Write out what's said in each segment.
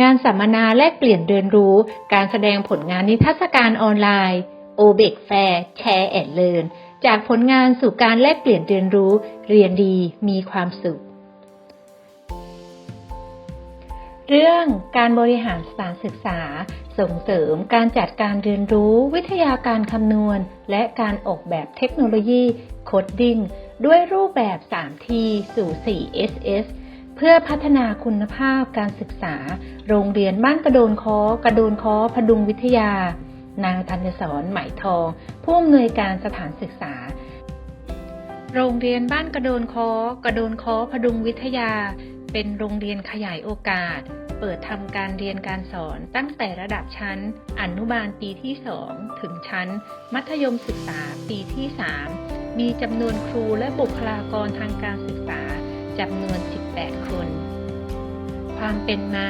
งานสัมมนาแลกเปลี่ยนเรียนรู้ การแสดงผลงานนิทรรศการออนไลน์ o b e c Fair Share and Learn จากผลงานสู่การแลกเปลี่ยนเรียนรู้ เรียนดีมีความสุข เรื่องการบริหารสถานศึกษา ส่งเสริมการจัดการเรียนรู้ วิทยาการคำนวณ และการออกแบบเทคโนโลยีโคดดิ้งด้วยรูปแบบ 3T สู่ 4SS เพื่อพัฒนาคุณภาพการศึกษา โรงเรียนบ้านกระโดนคอกระโดนคอพดุงวิทยา นางธัญสอนไหมทอง ผู้อำนวยการสถานศึกษา โรงเรียนบ้านกระโดนคอกระโดนคอพดุงวิทยา เป็นโรงเรียนขยายโอกาส เปิดทำการเรียนการสอนตั้งแต่ระดับชั้น อนุบาลปีที่ 2 ถึงชั้น มัธยมศึกษาปีที่ 3 มีจำนวนครูและบุคลากรทางการศึกษา จำนวน 18 คน ความเป็นมา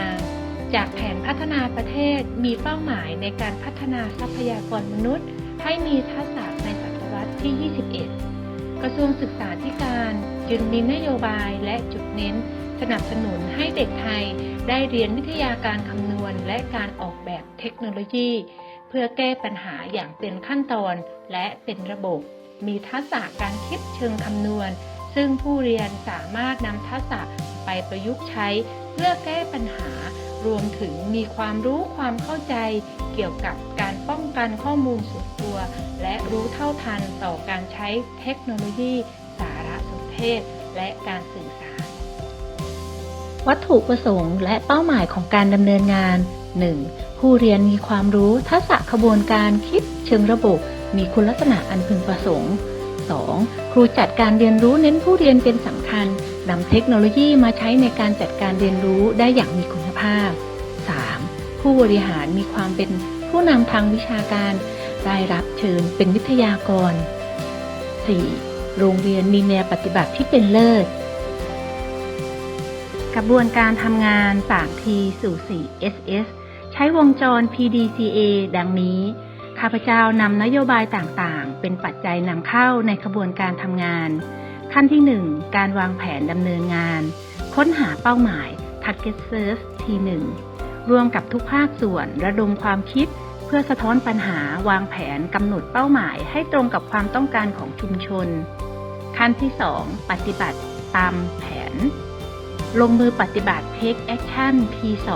จากแผนพัฒนาประเทศมีเป้าหมายในการพัฒนาทรัพยากรมนุษย์ ให้มีทักษะในศตวรรษที่ 21 กระทรวงศึกษาธิการจึงมีนโยบายและจุดเน้น สนับสนุนให้เด็กไทยได้เรียนวิทยาการคำนวณและการออกแบบเทคโนโลยี เพื่อแก้ปัญหาอย่างเป็นขั้นตอนและเป็นระบบ มีทักษะการคิดเชิงคำนวณ ซึ่งผู้เรียนสามารถนำทักษะไปประยุกต์ใช้เพื่อแก้ปัญหา รวมถึงมีความรู้ความเข้าใจ เกี่ยวกับการป้องกันข้อมูลส่วนตัว และรู้เท่าทันต่อการใช้เทคโนโลยี สารสนเทศ และการสื่อสาร วัตถุประสงค์และเป้าหมายของการดำเนินงาน 1. ผู้เรียนมีความรู้ทักษะขบวนการคิดเชิงระบบ มีคุณลักษณะอันพึงประสงค์ 2. ครูจัดการเรียนรู้เน้นผู้เรียนเป็นสำคัญนำเทคโนโลยีมาใช้ในการจัดการเรียนรู้ได้อย่างมีคุณภาพ 3. ผู้บริหารมีความเป็นผู้นำทางวิชาการ ได้รับเชิญเป็นวิทยากร 4. โรงเรียนมีแนวปฏิบัติที่เป็นเลิศ กระบวนการทำงาน 3T สู่ 4SS ใช้วงจร PDCA ดังนี้ ข้าพเจ้านำนโยบายต่างๆ เป็นปัจจัยนำเข้าในกระบวนการทำงาน ขั้นที่ 1 การวางแผนดำเนินงาน ค้นหาเป้าหมาย Target Search ที1ร่วมกับทุกภาคส่วนระดมความคิด เพื่อสะท้อนปัญหาวางแผนกำหนดเป้าหมายให้ตรงกับความต้องการของชุมชน ขั้นที่ 2 ปฏิบัติตามแผน ลงมือปฏิบัติ Take Action P2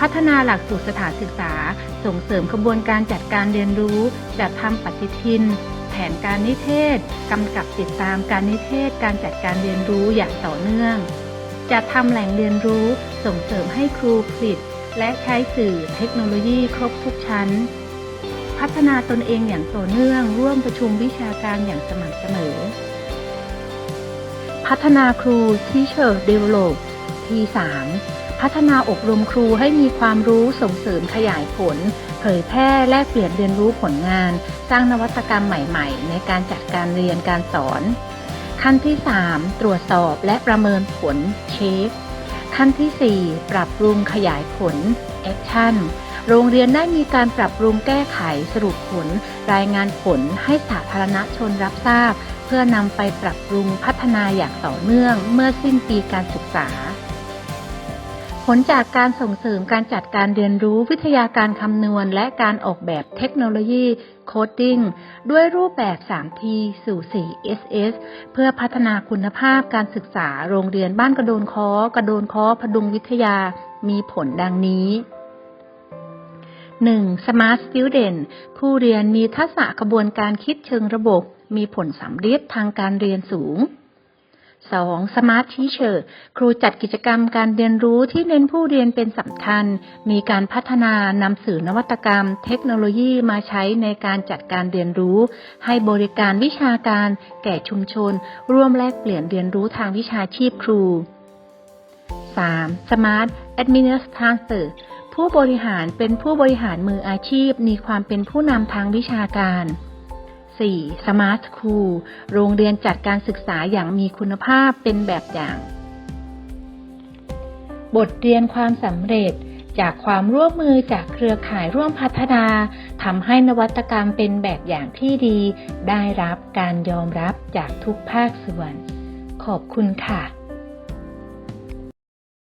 พัฒนาหลักสูตรสถานศึกษา ส่งเสริมกระบวนการจัดการเรียนรู้ จัดทำปฏิทิน แผนการนิเทศ กำกับติดตามการนิเทศ การจัดการเรียนรู้อย่างต่อเนื่อง จัดทำแหล่งเรียนรู้ ส่งเสริมให้ครูผลิต และใช้สื่อเทคโนโลยีครบทุกชั้น พัฒนาตนเองอย่างต่อเนื่อง ร่วมประชุมวิชาการอย่างสม่ำเสมอ พัฒนาครู Teacher Develop T3 พัฒนาอบรมครูให้มีความรู้ส่งเสริมขยายผล เผยแพร่แลกเปลี่ยนเรียนรู้ผลงาน สร้างนวัตกรรมใหม่ๆ ในการจัดการเรียนการสอน ขั้นที่ 3 ตรวจสอบและประเมินผลเช็คขั้นที่ 4 ปรับปรุงขยายผล Action โรงเรียนได้มีการปรับปรุงแก้ไขสรุปผล รายงานผลให้สาธารณชนรับทราบ เพื่อนำไปปรับปรุงพัฒนาอย่างต่อเนื่องเมื่อสิ้นปีการศึกษา ผลจากการส่งเสริมการจัดการเรียนรู้วิทยาการคำนวณ และการออกแบบเทคโนโลยีโคดดิ้งด้วยรูปแบบ 3T สู่ 4SS เพื่อพัฒนาคุณภาพการศึกษาโรงเรียนบ้านกระโดนคอกระโดนคอพดุงวิทยามีผลดังนี้ 1. Smart Student ผู้เรียนมีทักษะกระบวนการคิดเชิงระบบ มีผลสำเร็จทางการเรียนสูง 2. Smart Teacher ครูจัดกิจกรรมการเรียนรู้ที่เน้นผู้เรียนเป็นสำคัญ มีการพัฒนานำสื่อนวัตกรรม เทคโนโลยีมาใช้ในการจัดการเรียนรู้ ให้บริการวิชาการ แก่ชุมชน ร่วมแลกเปลี่ยนเรียนรู้ทางวิชาชีพครู 3. Smart Administrator ผู้บริหารเป็นผู้บริหารมืออาชีพ มีความเป็นผู้นำทางวิชาการ 4. Smart School โรงเรียนจัดการศึกษาอย่างมีคุณภาพเป็นแบบอย่าง บทเรียนความสำเร็จจากความร่วมมือจากเครือข่ายร่วมพัฒนาทำให้นวัตกรรมเป็นแบบอย่างที่ดี ได้รับการยอมรับจากทุกภาคส่วน ขอบคุณค่ะ